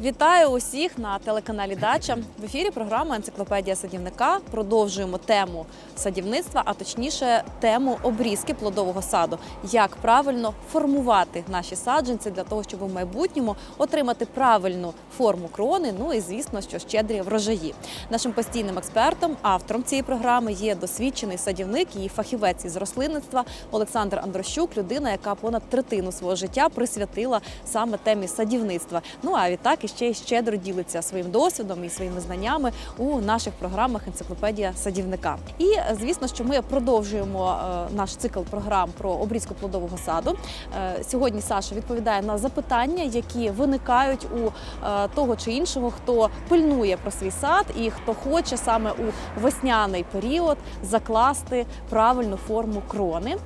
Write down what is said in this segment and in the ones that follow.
Вітаю усіх на телеканалі Дача. В ефірі програма Енциклопедія садівника. Продовжуємо тему садівництва, а точніше тему обрізки плодового саду. Як правильно формувати наші саджанці для того, щоб у майбутньому отримати правильну форму крони. Ну і звісно, що щедрі врожаї. Нашим постійним експертом, автором цієї програми є досвідчений садівник і фахівець із рослинництва Олександр Андрощук, людина, яка понад третину свого життя присвятила саме темі садівництва. Ну а відтак і ще щедро ділиться своїм досвідом і своїми знаннями у наших програмах Енциклопедія садівника. І звісно, що ми продовжуємо е, наш цикл програм про обрізку плодового саду. Е, Сьогодні Саша відповідає на запитання, які виникають у е, того чи іншого, хто пильнує про свій сад і хто хоче саме у весняний період закласти правильну форму крони.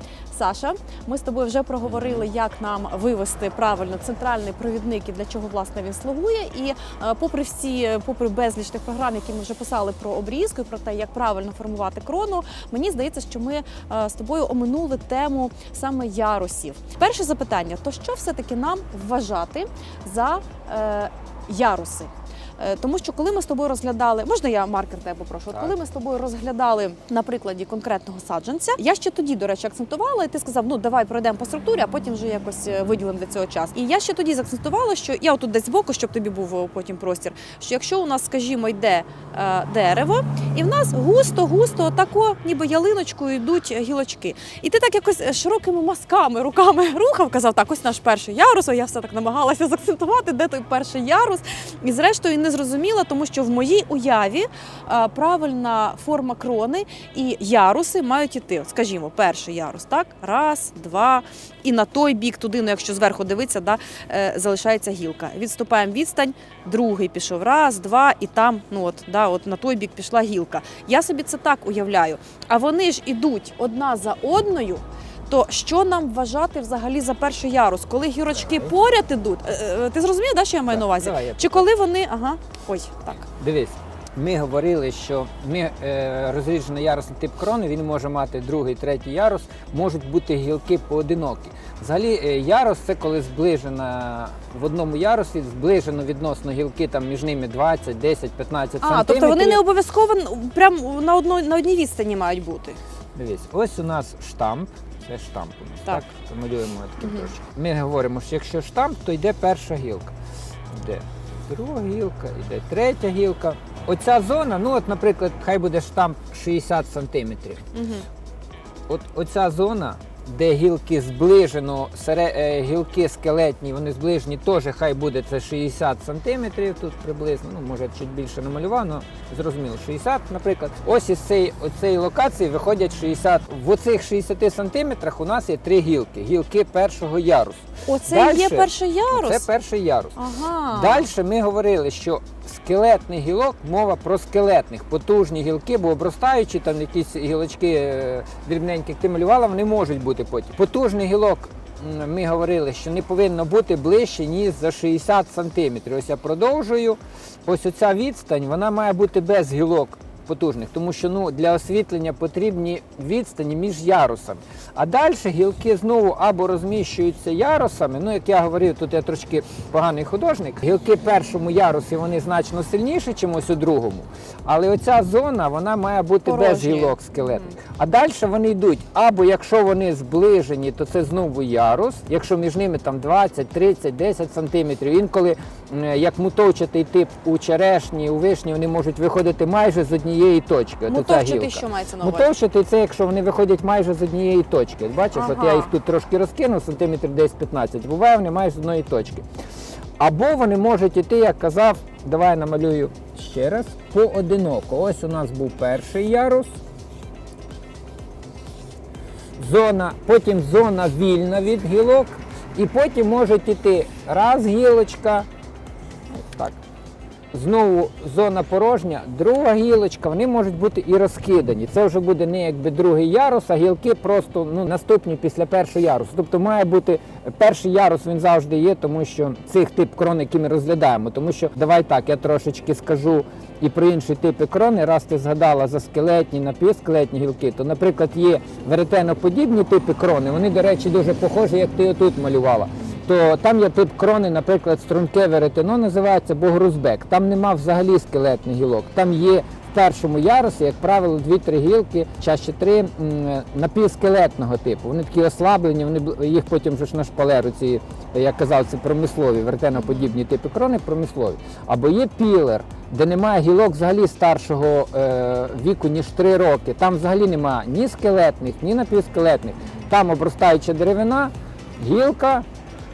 Саша, ми з тобою вже проговорили, як нам вивести правильно центральний провідник і для чого власне він слугує. І е, попри всі, попри безліч тих програм, які ми вже писали про обрізку і про те, як правильно формувати крону, мені здається, що ми е, з тобою оминули тему саме ярусів. Перше запитання: то що все-таки нам вважати за е, яруси? Е, Тому що коли ми з тобою розглядали, можна я маркер тебе попрошу? От коли ми з тобою розглядали на прикладі конкретного саджанця, я ще тоді, до речі, акцентувала, і ти сказав, ну давай пройдемо по структурі, а потім вже якось е, виділимо для цього час. І я ще тоді заакцентувала, що я отут десь збоку, щоб тобі був е, потім простір. Що якщо у нас, скажімо, йде е, дерево, і в нас густо-густо, отако, ніби ялиночкою йдуть гілочки. І ти так якось широкими мазками руками рухав, казав, так, ось наш перший ярус. А я все так намагалася заакцентувати, де той перший ярус. І зрештою не зрозуміла, тому що в моїй уяві е, правильна форма крони і яруси мають іти. От, скажімо, перший ярус, так? Раз, два. І на той бік туди, ну якщо зверху дивитися, да, е, залишається гілка. Відступаємо відстань, другий пішов, раз, два, і там, ну от, да, от на той бік пішла гілка. Я собі це так уявляю. А вони ж ідуть одна за одною. То що нам вважати взагалі за перший ярус? Коли гірочки поряд ідуть, Е, е, ти зрозумів, да, що я маю на увазі? Давай я Чи коли вони. Ага, ой, так. Дивись, ми говорили, що ми е, розріджений ярусний тип крони, він може мати другий, третій ярус, можуть бути гілки поодинокі. Взагалі, е, ярус це коли зближена в одному ярусі, зближено відносно гілки там між ними 20, 10, 15 А, тобто вони не обов'язково прям на одно, на одній відстані мають бути. Дивись, ось у нас штамп. Це штамп у нас, Так. так? Помалюємо таким угу. трошки. Ми говоримо, що якщо штамп, то йде перша гілка. Йде друга гілка, йде третя гілка. Оця зона, ну от, наприклад, хай буде штамп 60 сантиметрів. Угу. От оця зона, де гілки зближено, сере, е, гілки скелетні, вони зближені, теж хай буде це 60 сантиметрів тут приблизно. Ну, може, чуть більше намалював, але зрозуміло, 60, наприклад. Ось із цієї, оцієї локації виходять 60. В оцих 60 сантиметрах у нас є три гілки. Гілки першого ярусу. Оце Дальше- є перший ярус. Це перший ярус. Ага. Далі ми говорили, що скелетний гілок, мова про скелетних, потужні гілки, бо обростаючі там якісь гілочки е, дрібненькі, як ти малювала, вони можуть бути потім. Потужний гілок. Ми говорили, що не повинно бути ближче, ніж за 60 сантиметрів. Ось я продовжую. Ось оця відстань, вона має бути без гілок потужних, тому що ну, для освітлення потрібні відстані між ярусами. А далі гілки знову або розміщуються ярусами. Ну, як я говорив, тут я трошки поганий художник. Гілки першому ярусі вони значно сильніші, ніж ось у другому. Але оця зона вона має бути без гілок скелетних. А далі вони йдуть. Або якщо вони зближені, то це знову ярус. Якщо між ними там 20, 30, 10 сантиметрів. Інколи як мутовчатий тип у черешні, у вишні, вони можуть виходити майже з однієї точки. Гілка. що мається на увазі? Мотовчатий це якщо вони виходять майже з однієї точки. Бачиш, от я їх тут трошки розкинув, сантиметрів десь 15. Буває, вони майже з одної точки. Або вони можуть іти, як казав, давай намалюю ще раз, поодиноко. Ось у нас був перший ярус. Зона, потім зона вільна від гілок, і потім можуть іти раз гілочка. Знову зона порожня, друга гілочка, вони можуть бути і розкидані. Це вже буде не якби другий ярус, а гілки просто ну, наступні після першого ярусу. Тобто має бути перший ярус, він завжди є, тому що цих тип крон, які ми розглядаємо. Тому що давай так, я трошечки скажу і про інші типи крони. Раз ти згадала за скелетні, напівскелетні гілки, то, наприклад, є веретеноподібні типи крони. Вони, до речі, дуже похожі, як ти отут малювала. То там є тип крони, наприклад, струнке веретено називається або грузбек. Там нема взагалі скелетних гілок. Там є в першому ярусі, як правило, дві-три гілки, чаще три напівскелетного типу. Вони такі ослаблені, вони їх потім ж на шпалеру, ці, як казав, це промислові, вертеноподібні типи крони промислові. Або є пілер, де немає гілок взагалі старшого е, віку, ніж 3 роки. Там взагалі немає ні скелетних, ні напівскелетних. Там обростаюча деревина, гілка,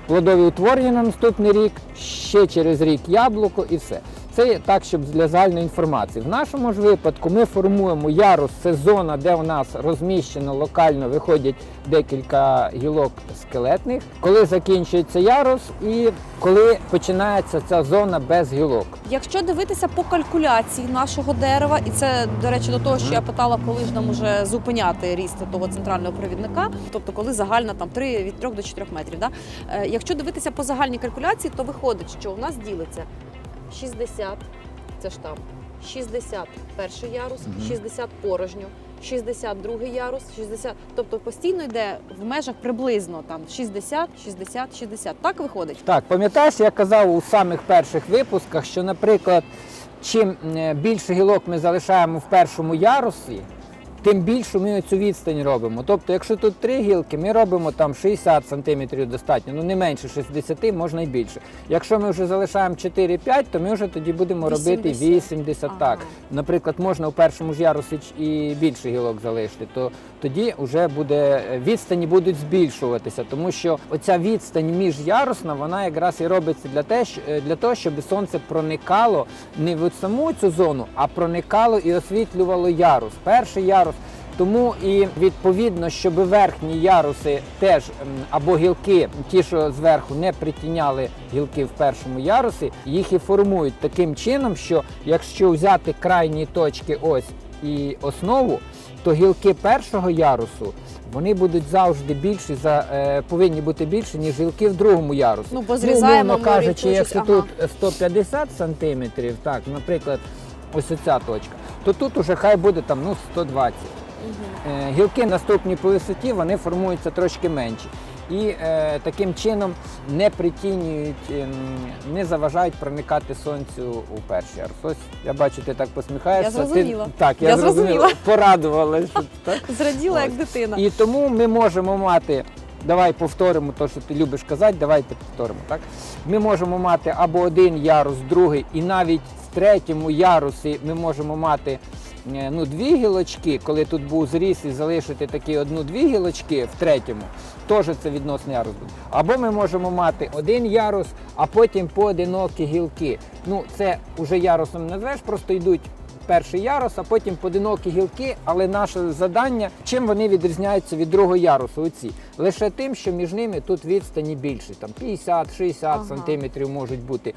плодові утворення на наступний рік, ще через рік яблуко і все. Це так, щоб для загальної інформації. В нашому ж випадку ми формуємо ярус, це зона, де у нас розміщено локально виходять декілька гілок скелетних, коли закінчується ярус і коли починається ця зона без гілок. Якщо дивитися по калькуляції нашого дерева, і це до речі до того, що я питала, коли ж нам уже зупиняти ріст того центрального провідника, тобто коли загальна там 3, від 3 до 4 метрів. Да? Е, якщо дивитися по загальній калькуляції, то виходить, що у нас ділиться 60, це штамп, там, 60 перший ярус, Мгм. 60 порожньо. 60 другий ярус, 60, тобто постійно йде в межах приблизно там 60, 60, 60. Так виходить? Так, пам'ятаєш, я казав у самих перших випусках, що, наприклад, чим е, більше гілок ми залишаємо в першому ярусі, тим більшу ми цю відстань робимо. Тобто, якщо тут три гілки, ми робимо там 60 см достатньо, ну не менше 60, можна і більше. Якщо ми вже залишаємо 4-5, то ми вже тоді будемо робити 80. 80 так. Наприклад, можна у першому ж ярусі і більше гілок залишити, то тоді вже буде е, відстані будуть збільшуватися, тому що оця відстань міжярусна, вона якраз і робиться для, те, е, для того, щоб сонце проникало не в саму цю зону, а проникало і освітлювало ярус. Перший ярус. Тому і відповідно, щоб верхні яруси теж або гілки, ті, що зверху не притіняли гілки в першому ярусі, їх і формують таким чином, що якщо взяти крайні точки ось і основу, то гілки першого ярусу вони будуть завжди більші за е, повинні бути більші, ніж гілки в другому ярусі. Ну, бо зрізаємо умовно кажучи, якщо ага. тут 150 сантиметрів, так, наприклад, ось оця точка, то тут уже хай буде там ну 120. Е, Гілки наступні по висоті вони формуються трошки менші. І е, таким чином не притінюють, ем, не заважають проникати сонцю у перший ярус. Ось я бачу, ти так посміхаєшся. Я зрозуміла. Ти, так, я, Я зрозуміла. зрозуміла. Порадувалась. Так? Зраділа як дитина. І тому ми можемо мати. Давай повторимо те, що ти любиш казати, давайте повторимо. Так? Ми можемо мати або один ярус, другий, і навіть в третьому ярусі ми можемо мати е, ну, дві гілочки, коли тут був зріс і залишити такі одну-дві гілочки в третьому, теж це відносний ярус буде. Або ми можемо мати один ярус, а потім поодинокі гілки. Ну, це вже ярусом не назвеш, просто йдуть перший ярус, а потім поодинокі гілки. Але наше завдання, чим вони відрізняються від другого ярусу? Оці лише тим, що між ними тут відстані більші, там 50-60 Ага. сантиметрів можуть бути.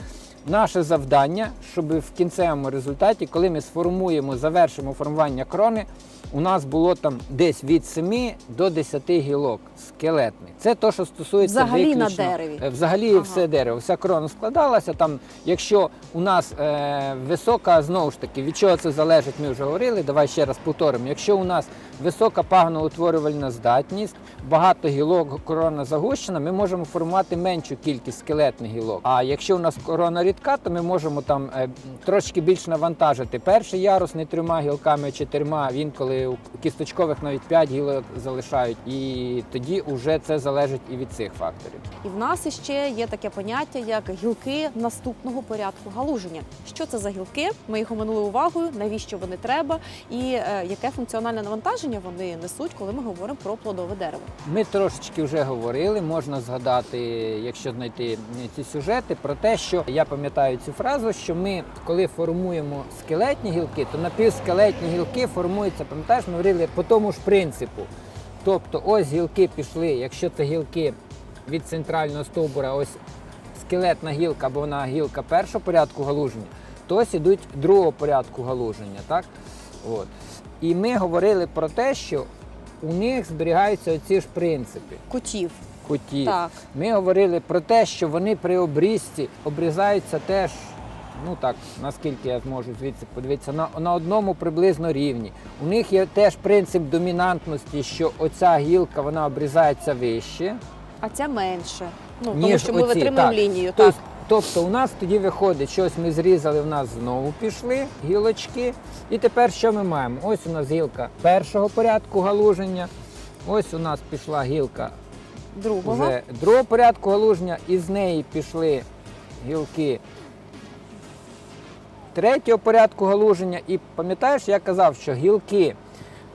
Наше завдання, щоб в кінцевому результаті, коли ми сформуємо, завершимо формування крони, у нас було там десь від 7 до 10 гілок скелетних. Це то, що стосується Взагалі на дереві? Е, Взагалі Ага. все дерево, вся крона складалася. Там, якщо у нас е, висока, знову ж таки, від чого це залежить, ми вже говорили. Давай ще раз повторимо. Якщо у нас висока пагноутворювальна здатність, багато гілок, корона загущена, ми можемо формувати меншу кількість скелетних гілок. А якщо у нас корона рідка, то ми можемо там е, трошки більш навантажити. Перший ярус не трьома гілками, чотирма. Він коли у кісточкових навіть 5 гілок залишають, і тоді вже це залежить і від цих факторів. І в нас іще є таке поняття, як гілки наступного порядку галуження. Що це за гілки? Ми їх оминули увагою, навіщо вони треба, і е, яке функціональне навантаження вони несуть, коли ми говоримо про плодове дерево. Ми трошечки вже говорили, можна згадати, якщо знайти ці сюжети, про те, що я пам'ятаю цю фразу, що ми, коли формуємо скелетні гілки, то напівскелетні гілки формуються, пам'ятаєш, ми говорили по тому ж принципу. Тобто ось гілки пішли, якщо це гілки від центрального стовбура, ось скелетна гілка або вона гілка першого порядку галуження, то ось ідуть другого порядку галуження. Так? От. І ми говорили про те, що у них зберігаються оці ж принципи Кутів. кутів. Так. Ми говорили про те, що вони при обрізці обрізаються теж, ну так, наскільки я зможу звідси подивитися, на, на одному приблизно рівні. У них є теж принцип домінантності, що оця гілка вона обрізається вище. А ця менше. Ну, тому що ми оці, витримуємо так. лінію. Так. Тобто, у нас тоді виходить, щось ми зрізали, в нас знову пішли гілочки. І тепер що ми маємо? Ось у нас гілка першого порядку галуження. Ось у нас пішла гілка Другого. вже другого порядку галуження, і з неї пішли гілки третього порядку галуження. І пам'ятаєш, я казав, що гілки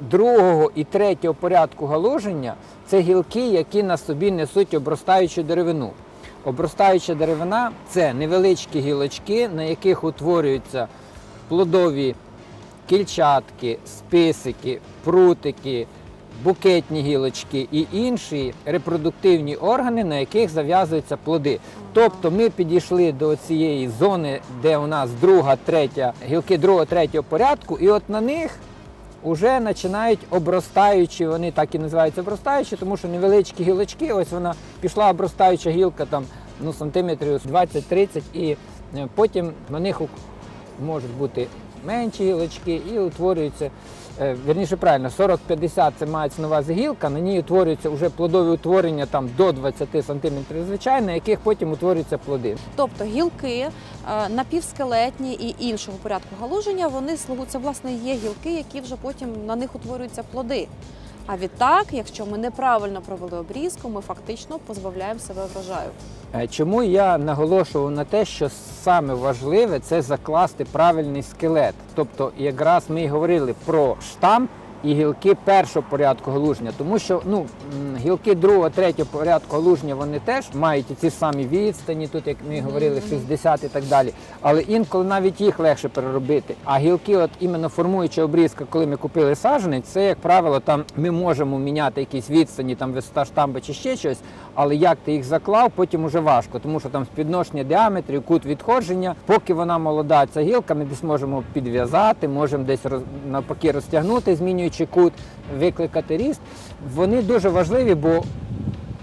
другого і третього порядку галуження це гілки, які на собі несуть обростаючу деревину. Обростаюча деревина це невеличкі гілочки, на яких утворюються плодові кільчатки, списики, прутики, букетні гілочки і інші репродуктивні органи, на яких зав'язуються плоди. Тобто ми підійшли до цієї зони, де у нас друга, третя, гілки другого, третього порядку, і от на них вже починають обростаючі, вони так і називаються обростаючі, тому що невеличкі гілочки, ось вона пішла обростаюча гілка там ну, сантиметрів 20-30, і е, потім на них можуть бути менші гілочки і утворюються. Е, Вірніше правильно, 40-50 це мається нова згілка, гілка, на ній утворюються вже плодові утворення там до 20 см звичайно, яких потім утворюються плоди. Тобто гілки е, напівскелетні і іншого порядку галуження, вони слугуться, власне є гілки, які вже потім на них утворюються плоди. А відтак, якщо ми неправильно провели обрізку, ми фактично позбавляємо себе врожаю. Е, Чому я наголошував на те, що саме важливе це закласти правильний скелет. Тобто, якраз ми говорили про штамп і гілки першого порядку галуження, тому що ну гілки другого, третього порядку галуження вони теж мають ці самі відстані, тут як ми говорили, 60 і так далі. Але інколи навіть їх легше переробити. А гілки, от іменно формуюча обрізка, коли ми купили саджанець, це як правило, там ми можемо міняти якісь відстані, там висота штамби чи ще щось. Але як ти їх заклав, потім уже важко, тому що там співвідношення діаметрів, кут відходження. Поки вона молода, ця гілка, ми десь можемо підв'язати, можемо десь навпаки розтягнути, змінюючи кут, викликати ріст. Вони дуже важливі, бо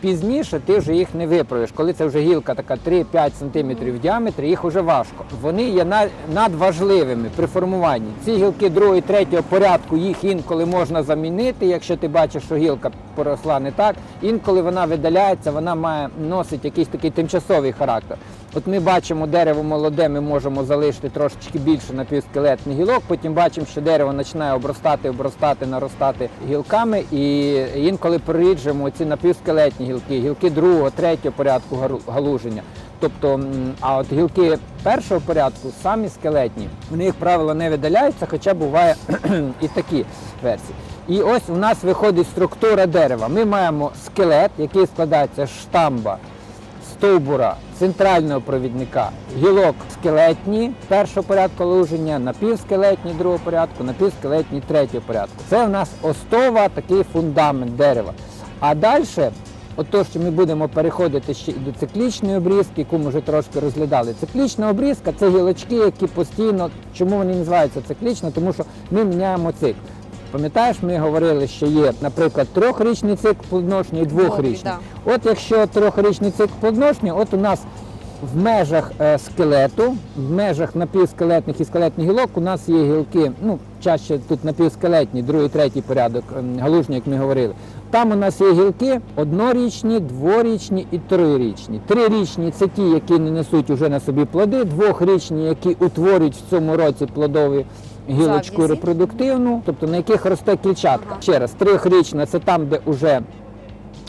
пізніше ти вже їх не виправиш. Коли це вже гілка така 3-5 см в діаметрі, їх вже важко. Вони є надважливими при формуванні. Ці гілки другого і третього порядку їх інколи можна замінити, якщо ти бачиш, що гілка поросла не так. Інколи вона видаляється, вона має носить якийсь такий тимчасовий характер. От ми бачимо дерево молоде, ми можемо залишити трошечки більше напівскелетний гілок. Потім бачимо, що дерево починає обростати, обростати, наростати гілками, і інколи проріджуємо ці напівскелетні гілки, гілки другого, третього порядку галуження. Тобто, а от гілки першого порядку самі скелетні, вони, як правило, не видаляються, хоча буває і такі версії. І ось у нас виходить структура дерева. Ми маємо скелет, який складається з штамба, стовбура, центрального провідника, гілок скелетні першого порядку луження, напівскелетні другого порядку, напівскелетні третього порядку. Це в нас остова, такий фундамент дерева. А далі, от то, що ми будемо переходити ще і до циклічної обрізки, яку ми вже трошки розглядали. Циклічна обрізка це гілочки, які постійно, чому вони називаються циклічно, тому що ми міняємо цикл. Пам'ятаєш, ми говорили, що є, наприклад, трьохрічний цикл плодоношення і двохрічний. От якщо трьохрічний цикл плодоношення, от у нас в межах е, скелету, в межах напівскелетних і скелетних гілок у нас є гілки, ну, чаще тут напівскелетні, другий, третій порядок ем, галужні, як ми говорили. Там у нас є гілки однорічні, дворічні і трирічні. Трирічні це ті, які не несуть уже на собі плоди, двохрічні, які утворюють в цьому році плодові гілочку репродуктивну, тобто на яких росте клітчатка. Ще раз, трьохрічна це там, де вже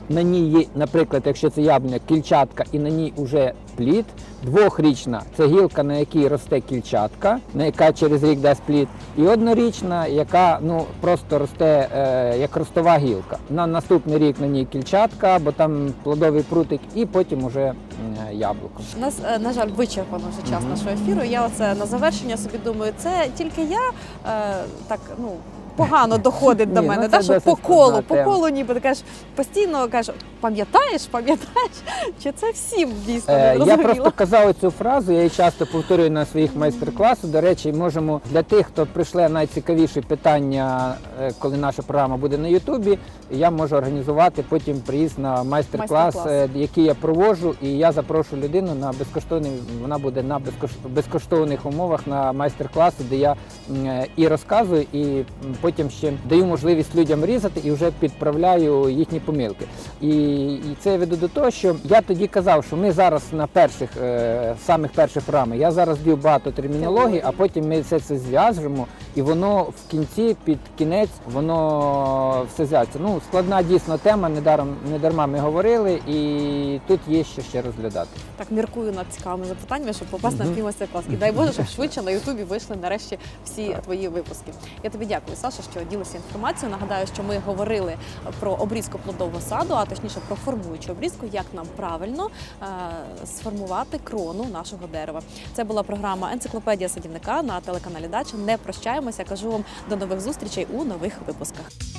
на ній є, наприклад, якщо це яблуня, кільчатка і на ній вже плід. Двохрічна це гілка, на якій росте кільчатка, на яка через рік дасть плід. І однорічна, яка ну просто росте е, як ростова гілка. На наступний рік на ній кільчатка, бо там плодовий прутик, і потім уже м, яблуко. У нас, е, на жаль, вичерпано вже час Мгм. нашого ефіру. Я оце на завершення собі думаю, це тільки я е, так ну. Погано доходить до Ні, мене, ну, та, це що досить по колу, складна по тема. колу, ніби ти кажеш, постійно кажеш, пам'ятаєш, пам'ятаєш, чи це всім дійсно Е, не я зрозуміло? просто казав цю фразу, я її часто повторюю на своїх майстер-класах. До речі, можемо для тих, хто прийшли найцікавіші питання, е, коли наша програма буде на Ютубі, я можу організувати потім приїзд на майстер-клас, Майстер-клас. е, який я проводжу, і я запрошую людину на безкоштовний. Вона буде на безкош- безкоштовних умовах на майстер-класі, де я м, е, і розказую, і м, потім ще даю можливість людям різати і вже підправляю їхні помилки. І, і це я веду до того, що я тоді казав, що ми зараз на перших, е, самих перших програмах, я зараз даю багато термінології, а потім ми все це зв'яжемо, і воно в кінці, під кінець, воно все зв'яжеться. Ну, складна дійсно тема, недаром, не дарма ми говорили, і тут є що ще розглядати. Так міркую над цікавими запитаннями, щоб попасти на Мгм. твій майстер-клас. І дай Боже, щоб швидше на Ютубі вийшли нарешті всі твої випуски. Я тобі дякую, Саша, що ділися інформацією. Нагадаю, що ми говорили про обрізку плодового саду, а точніше про формуючу обрізку, як нам правильно е, сформувати крону нашого дерева. Це була програма Енциклопедія садівника на телеканалі Дача. Не прощаємося. Кажу вам до нових зустрічей у нових випусках.